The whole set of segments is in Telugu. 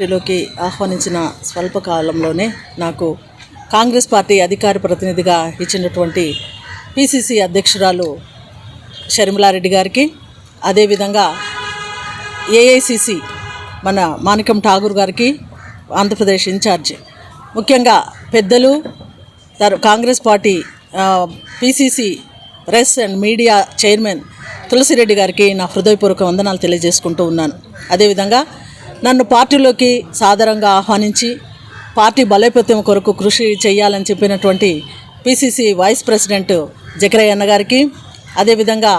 పార్టీలోకి ఆహ్వానించిన స్వల్పకాలంలోనే నాకు కాంగ్రెస్ పార్టీ అధికార ప్రతినిధిగా ఇచ్చినటువంటి పిసిసి అధ్యక్షురాలు షర్మిలారెడ్డి గారికి అదేవిధంగా ఏఐసిసి మన మాణికం ఠాగూర్ గారికి ఆంధ్రప్రదేశ్ ఇన్ఛార్జ్ ముఖ్యంగా పెద్దలు తర్ Congress party PCC press and media chairman Tulasi Reddy గారికి నా హృదయపూర్వక వందనాలు తెలియజేసుకుంటూ ఉన్నాను. అదేవిధంగా నన్ను పార్టీలోకి సాదరంగా ఆహ్వానించి పార్టీ బలోపేతం కొరకు కృషి చేయాలని చెప్పినటువంటి పిసిసి వైస్ ప్రెసిడెంట్ జకరయ్య అన్న గారికి అదేవిధంగా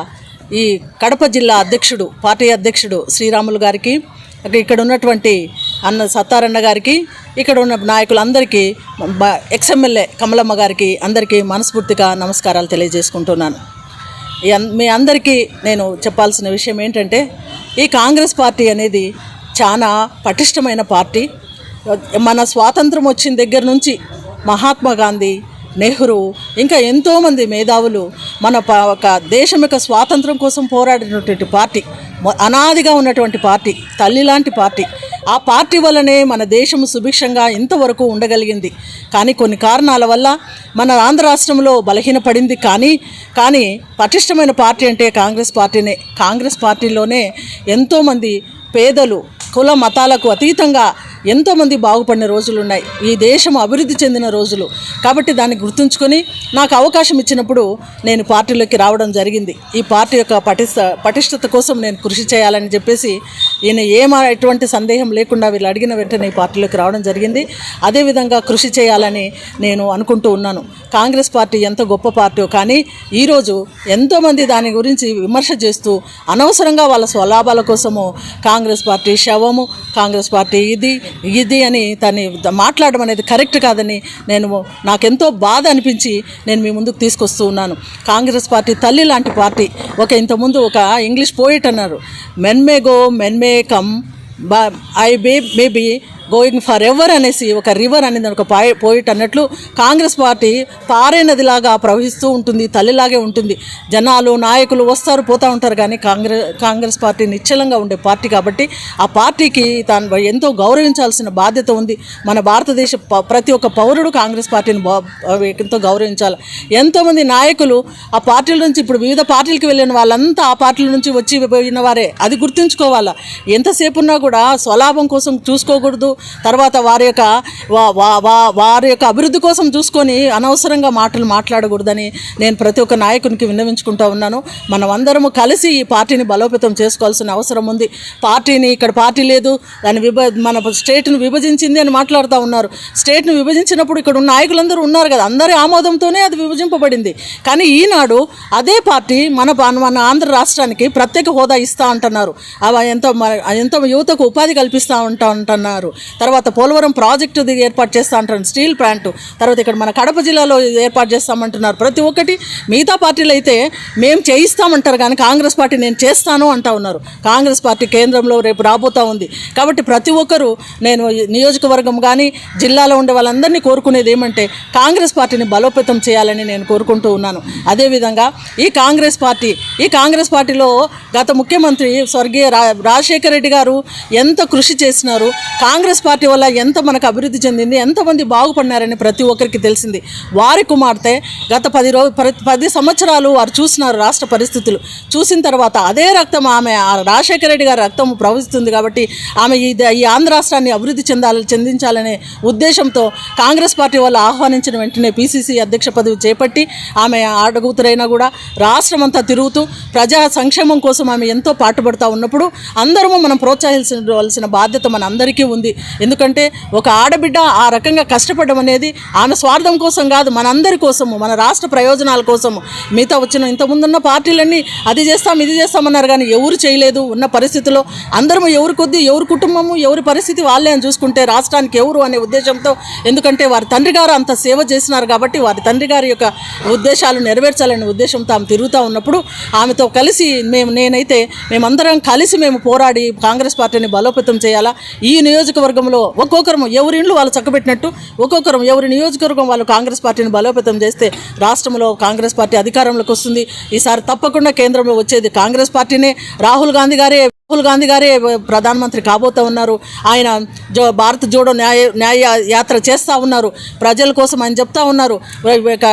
ఈ కడప జిల్లా అధ్యక్షుడు పార్టీ అధ్యక్షుడు శ్రీరాములు గారికి ఇక్కడ ఉన్నటువంటి అన్న సత్తారన్న గారికి ఇక్కడ ఉన్న నాయకులందరికీ బ- ఎక్స్ఎమ్మెల్యే కమలమ్మ గారికి అందరికీ మనస్ఫూర్తిగా నమస్కారాలు తెలియజేసుకుంటున్నాను. మీ అందరికీ నేను చెప్పాల్సిన విషయం ఏంటంటే ఈ కాంగ్రెస్ పార్టీ అనేది చాలా పటిష్టమైన పార్టీ. మన స్వాతంత్రం వచ్చిన దగ్గర నుంచి మహాత్మా గాంధీ నెహ్రూ ఇంకా ఎంతోమంది మేధావులు మన ప- ఒక దేశం యొక్క స్వాతంత్రం కోసం పోరాడినటువంటి పార్టీ. అనాదిగా ఉన్నటువంటి పార్టీ తల్లి లాంటి పార్టీ. ఆ పార్టీ వల్లనే మన దేశం సుభిక్షంగా ఇంతవరకు ఉండగలిగింది. కానీ కొన్ని కారణాల వల్ల మన ఆంధ్ర రాష్ట్రంలో బలహీనపడింది కానీ కానీ పటిష్టమైన పార్టీ అంటే కాంగ్రెస్ పార్టీనే. కాంగ్రెస్ పార్టీలోనే ఎంతోమంది పేదలు కుల మతాలకు అతీతంగా ఎంతోమంది బాగుపడిన రోజులు ఉన్నాయి ఈ దేశం అభివృద్ధి చెందిన రోజులు. కాబట్టి దాన్ని గుర్తుంచుకొని నాకు అవకాశం ఇచ్చినప్పుడు నేను పార్టీలోకి రావడం జరిగింది. ఈ పార్టీ యొక్క పటిష్ట పటిష్టత కోసం నేను కృషి చేయాలని చెప్పేసి ఈయన ఏమా ఎటువంటి సందేహం లేకుండా వీళ్ళు అడిగిన వెంటనే ఈ పార్టీలోకి రావడం జరిగింది. అదేవిధంగా కృషి చేయాలని నేను అనుకుంటూ ఉన్నాను. కాంగ్రెస్ పార్టీ ఎంత గొప్ప పార్టీ కానీ ఈరోజు ఎంతోమంది దాని గురించి విమర్శ చేస్తూ అనవసరంగా వాళ్ళ స్వలాభాల కోసము కాంగ్రెస్ పార్టీ శవము కాంగ్రెస్ పార్టీ ఇది ఇది అని దాన్ని మాట్లాడడం అనేది కరెక్ట్ కాదని నేను నాకెంతో బాధ అనిపించి నేను మీ ముందుకు తీసుకొస్తూ ఉన్నాను. కాంగ్రెస్ పార్టీ తల్లి లాంటి పార్టీ. ఒక ఇంతకుముందు ఒక ఇంగ్లీష్ పోయిట్ అన్నారు men may go men may come but I be maybe going for ever అనేసి ఒక రివర్ అనేది ఒక పాయ పోయిట్ అన్నట్లు కాంగ్రెస్ పార్టీ పారే నదిలాగా ప్రవహిస్తూ ఉంటుంది తల్లిలాగే ఉంటుంది. జనాలు నాయకులు వస్తారు పోతూ ఉంటారు కానీ కాంగ్రెస్ కాంగ్రెస్ పార్టీ నిశ్చలంగా ఉండే పార్టీ కాబట్టి ఆ పార్టీకి తాను ఎంతో గౌరవించాల్సిన బాధ్యత ఉంది. మన భారతదేశ ప్రతి ఒక్క పౌరుడు కాంగ్రెస్ పార్టీని ఎంతో గౌరవించాలి. ఎంతోమంది నాయకులు ఆ పార్టీల నుంచి ఇప్పుడు వివిధ పార్టీలకు వెళ్ళిన వాళ్ళంతా ఆ పార్టీల నుంచి వచ్చి పోయిన వారే. అది గుర్తుంచుకోవాలా? ఎంతసేపు ఉన్నా కూడా స్వలాభం కోసం చూసుకోకూడదు తర్వాత వారి యొక్క వా- వారి యొక్క అభివృద్ధి కోసం చూసుకొని అనవసరంగా మాటలు మాట్లాడకూడదని నేను ప్రతి ఒక్క నాయకునికి విన్నవించుకుంటూ ఉన్నాను. మనం అందరము కలిసి ఈ పార్టీని బలోపేతం చేసుకోవాల్సిన అవసరం ఉంది. పార్టీని ఇక్కడ పార్టీ లేదు దాన్ని విభ మన స్టేట్ను విభజించింది అని మాట్లాడుతూ ఉన్నారు. స్టేట్ను విభజించినప్పుడు ఇక్కడ ఉన్న నాయకులందరూ ఉన్నారు కదా అందరి ఆమోదంతోనే అది విభజింపబడింది. కానీ ఈనాడు అదే పార్టీ మన మన ఆంధ్ర రాష్ట్రానికి ప్రత్యేక హోదా ఇస్తా అంటున్నారు. అవి ఎంతో మ- ఎంతో యువతకు ఉపాధి కల్పిస్తూ ఉంటా అంటున్నారు. తర్వాత పోలవరం ప్రాజెక్టు ఏర్పాటు చేస్తా అంటారు స్టీల్ ప్లాంట్. తర్వాత ఇక్కడ మన కడప జిల్లాలో ఏర్పాటు చేస్తామంటున్నారు. ప్రతి ఒక్కటి మిగతా పార్టీలు అయితే మేము చేయిస్తామంటారు కానీ కాంగ్రెస్ పార్టీ నేను చేస్తాను అంటా ఉన్నారు. కాంగ్రెస్ పార్టీ కేంద్రంలో రేపు రాబోతా ఉంది. కాబట్టి ప్రతి ఒక్కరూ నేను నియోజకవర్గం కానీ జిల్లాలో ఉండే వాళ్ళందరినీ కోరుకునేది ఏమంటే కాంగ్రెస్ పార్టీని బలోపేతం చేయాలని నేను కోరుకుంటూ ఉన్నాను. అదేవిధంగా ఈ కాంగ్రెస్ పార్టీ ఈ కాంగ్రెస్ పార్టీలో గత ముఖ్యమంత్రి స్వర్గీయ రా రాజశేఖర రెడ్డి గారు ఎంత కృషి చేసినారు కాంగ్రెస్ పార్టీ వల్ల ఎంత మనకు అభివృద్ధి చెందింది ఎంతమంది బాగుపడినారని ప్రతి ఒక్కరికి తెలిసింది. వారి కుమార్తె గత పది రోజు పది సంవత్సరాలు వారు చూసినారు రాష్ట్ర పరిస్థితులు. చూసిన తర్వాత అదే రక్తం ఆమె రాజశేఖర రెడ్డి గారి రక్తం ప్రవహిస్తుంది కాబట్టి ఆమె ఈ ఈ ఆంధ్ర రాష్ట్రాన్ని అభివృద్ధి చెందాలని చెందించాలనే ఉద్దేశంతో కాంగ్రెస్ పార్టీ వాళ్ళు ఆహ్వానించిన వెంటనే పిసిసి అధ్యక్ష పదవి చేపట్టి ఆమె ఆడగూతురైనా కూడా రాష్ట్రం అంతా తిరుగుతూ ప్రజా సంక్షేమం కోసం ఆమె ఎంతో పాటుపడుతూ ఉన్నప్పుడు అందరము మనం ప్రోత్సహించవలసిన బాధ్యత మన అందరికీ ఉంది. ఎందుకంటే ఒక ఆడబిడ్డ ఆ రకంగా కష్టపడడం అనేది ఆమె స్వార్థం కోసం కాదు మనందరి కోసము మన రాష్ట్ర ప్రయోజనాల కోసము. మిగతా వచ్చిన ఇంతకుముందున్న పార్టీలన్నీ అది చేస్తాం ఇది చేస్తామన్నారు కానీ ఎవరు చేయలేదు. ఉన్న పరిస్థితిలో అందరము ఎవరి కొద్దీ ఎవరి కుటుంబము ఎవరి పరిస్థితి వాళ్ళే అని చూసుకుంటే రాష్ట్రానికి ఎవరు అనే ఉద్దేశంతో ఎందుకంటే వారి తండ్రి గారు అంత సేవ చేసినారు కాబట్టి వారి తండ్రి గారి యొక్క ఉద్దేశాలు నెరవేర్చాలనే ఉద్దేశంతో ఆమె తిరుగుతూ ఉన్నప్పుడు ఆమెతో కలిసి మేము నేనైతే మేమందరం కలిసి మేము పోరాడి కాంగ్రెస్ పార్టీని బలోపేతం చేయాలా? ఈ నియోజకవర్గం నియోజకవర్గంలో ఒక్కొక్కరు ఎవరి ఇండ్లు వాళ్ళు చక్కబెట్టినట్టు ఒక్కొక్కరు ఎవరి నియోజకవర్గం వాళ్ళు కాంగ్రెస్ పార్టీని బలోపేతం చేస్తే రాష్ట్రంలో కాంగ్రెస్ పార్టీ అధికారంలోకి వస్తుంది. ఈసారి తప్పకుండా కేంద్రంలో వచ్చేది కాంగ్రెస్ పార్టీనే. రాహుల్ గాంధీ గారే రాహుల్ గాంధీ గారే ప్రధానమంత్రి కాబోతూ ఉన్నారు. ఆయన జో భారత్ జోడో న్యాయ న్యాయ యాత్ర చేస్తూ ఉన్నారు. ప్రజల కోసం ఆయన చెప్తా ఉన్నారు.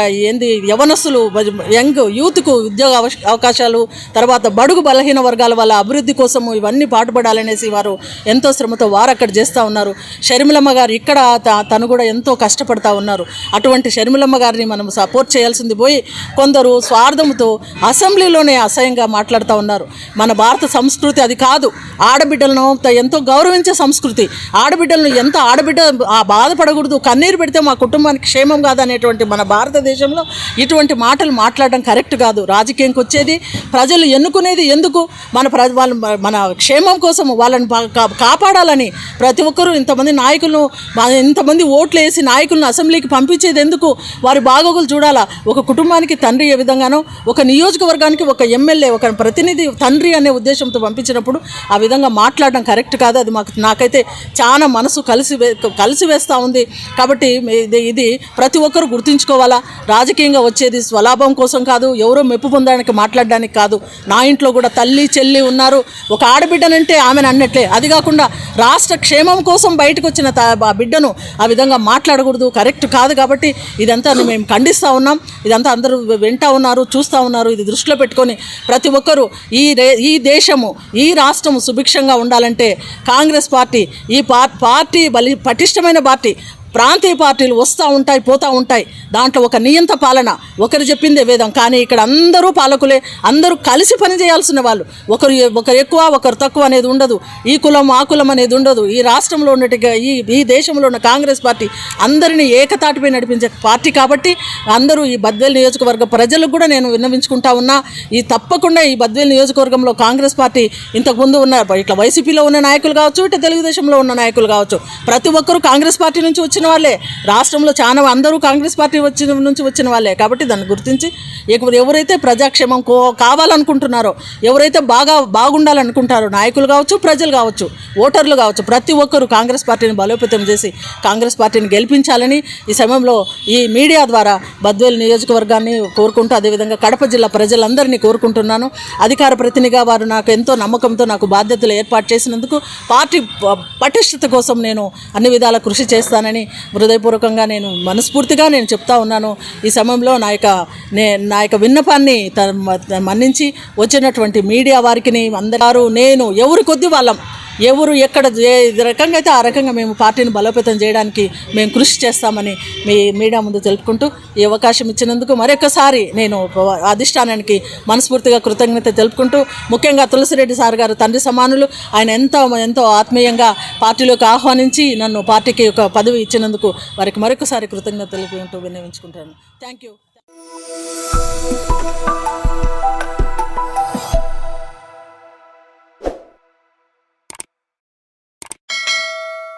ఏంది యవనస్సులు యంగ్ యూత్కు ఉద్యోగ అవకాశాలు తర్వాత బడుగు బలహీన వర్గాల వాళ్ళ అభివృద్ధి కోసము ఇవన్నీ పాటుపడాలనేసి వారు ఎంతో శ్రమతో వారు అక్కడ చేస్తూ ఉన్నారు. షర్మిలమ్మ గారు ఇక్కడ త- తను కూడా ఎంతో కష్టపడతా ఉన్నారు. అటువంటి షర్మిలమ్మ గారిని మనం సపోర్ట్ చేయాల్సింది పోయి కొందరు స్వార్థంతో అసెంబ్లీలోనే అసహ్యంగా మాట్లాడుతూ ఉన్నారు. మన భారత సంస్కృతి అది కాదు. ఆడబిడ్డలను ఎంతో గౌరవించే సంస్కృతి. ఆడబిడ్డలను ఎంత ఆడబిడ్డ ఆ బాధపడకూడదు. కన్నీరు పెడితే మా కుటుంబానికి క్షేమం కాదనేటువంటి మన భారతదేశంలో ఇటువంటి మాటలు మాట్లాడడం కరెక్ట్ కాదు. రాజకీయంకి వచ్చేది ప్రజలు ఎన్నుకునేది ఎందుకు? మన ప్ర వాళ్ళ మన క్షేమం కోసం వాళ్ళని కా- కాపాడాలని ప్రతి ఒక్కరూ ఇంతమంది నాయకులను ఇంతమంది ఓట్లు వేసి నాయకులను అసెంబ్లీకి పంపించేది ఎందుకు? వారి బాగోగులు చూడాలా? ఒక కుటుంబానికి తండ్రి ఏ విధంగానో ఒక నియోజకవర్గానికి ఒక ఎమ్మెల్యే ఒక ప్రతినిధి తండ్రి అనే ఉద్దేశంతో పంపించినప్పుడు ఆ విధంగా మాట్లాడడం కరెక్ట్ కాదు. అది మాకు నాకైతే చాలా మనసు కలిసి వే కలిసి వేస్తూ ఉంది. కాబట్టి ఇది ఇది ప్రతి ఒక్కరు గుర్తుంచుకోవాలా? రాజకీయంగా వచ్చేది స్వలాభం కోసం కాదు ఎవరో మెప్పు పొందడానికి మాట్లాడడానికి కాదు. నా ఇంట్లో కూడా తల్లి చెల్లి ఉన్నారు. ఒక ఆడబిడ్డనంటే ఆమెను అన్నట్లే అది కాకుండా రాష్ట్ర క్షేమం కోసం బయటకు వచ్చిన త- ఆ బిడ్డను ఆ విధంగా మాట్లాడకూడదు. కరెక్ట్ కాదు కాబట్టి ఇదంతా మేము ఖండిస్తూ ఉన్నాం. ఇదంతా అందరూ వింటూ ఉన్నారు చూస్తూ ఉన్నారు. ఇది దృష్టిలో పెట్టుకొని ప్రతి ఒక్కరూ ఈ ఈ దేశము ఈ రాష్ట్రం సుభిక్షంగా ఉండాలంటే కాంగ్రెస్ పార్టీ ఈ పార్టీ బలి పటిష్టమైన పార్టీ. ప్రాంతీయ పార్టీలు వస్తూ ఉంటాయి పోతూ ఉంటాయి. దాంట్లో ఒక నియంత పాలన. ఒకరు చెప్పిందే వేదం. కానీ ఇక్కడ అందరూ పాలకులే అందరూ కలిసి పని చేయాల్సిన వాళ్ళు. ఒకరు ఒకరు ఎక్కువ ఒకరు తక్కువ అనేది ఉండదు. ఈ కులం ఆ కులం అనేది ఉండదు. ఈ రాష్ట్రంలో ఉన్నట్టుగా ఈ ఈ దేశంలో ఉన్న కాంగ్రెస్ పార్టీ అందరినీ ఏకతాటిపై నడిపించే పార్టీ కాబట్టి అందరూ ఈ బద్వేల్ నియోజకవర్గ ప్రజలకు కూడా నేను విన్నవించుకుంటా ఉన్నా ఈ తప్పకుండా ఈ బద్వేల్ నియోజకవర్గంలో కాంగ్రెస్ పార్టీ ఇంతకుముందు ఉన్న ఇట్లా వైసీపీలో ఉన్న నాయకులు కావచ్చు ఇట్లా తెలుగుదేశంలో ఉన్న నాయకులు కావచ్చు ప్రతి ఒక్కరూ కాంగ్రెస్ పార్టీ నుంచి వచ్చి వచ్చిన వాళ్ళే. రాష్ట్రంలో చాలా అందరూ కాంగ్రెస్ పార్టీ వచ్చిన నుంచి వచ్చిన వాళ్ళే. కాబట్టి దాన్ని గుర్తించి ఎవరైతే ప్రజాక్షేమం కో కావాలనుకుంటున్నారో ఎవరైతే బాగా బాగుండాలనుకుంటారో నాయకులు కావచ్చు ప్రజలు కావచ్చు ఓటర్లు కావచ్చు ప్రతి ఒక్కరూ కాంగ్రెస్ పార్టీని బలోపేతం చేసి కాంగ్రెస్ పార్టీని గెలిపించాలని ఈ సమయంలో ఈ మీడియా ద్వారా బద్వేల్ నియోజకవర్గాన్ని కోరుకుంటూ అదేవిధంగా కడప జిల్లా ప్రజలందరినీ కోరుకుంటున్నాను. అధికార ప్రతినిధిగా వారు నాకు ఎంతో నమ్మకంతో నాకు బాధ్యతలు ఏర్పాటు చేసినందుకు పార్టీ ప- పటిష్టత కోసం నేను అన్ని విధాల కృషి చేస్తానని హృదయపూర్వకంగా నేను మనస్ఫూర్తిగా నేను చెప్తా ఉన్నాను. ఈ సమయంలో నా యొక్క నే నా యొక్క విన్నపాన్ని త- మ- మన్నించి వచ్చినటువంటి మీడియా వారికి అందరూ నేను ఎవరి కొద్ది వాళ్ళం ఎవరు ఎక్కడ ఏ రకంగా అయితే ఆ రకంగా మేము పార్టీని బలోపేతం చేయడానికి మేము కృషి చేస్తామని మీ మీడియా ముందు తెలుపుకుంటూ ఈ అవకాశం ఇచ్చినందుకు మరొకసారి నేను అధిష్టానానికి మనస్ఫూర్తిగా కృతజ్ఞత తెలుపుకుంటూ ముఖ్యంగా తులసిరెడ్డి సార్ గారు తండ్రి సమానులు. ఆయన ఎంతో ఎంతో ఆత్మీయంగా పార్టీలోకి ఆహ్వానించి నన్ను పార్టీకి ఒక పదవి ఇచ్చినందుకు వారికి మరొకసారి కృతజ్ఞత తెలుపుకుంటూ విన్నవించుకుంటాను. Thank you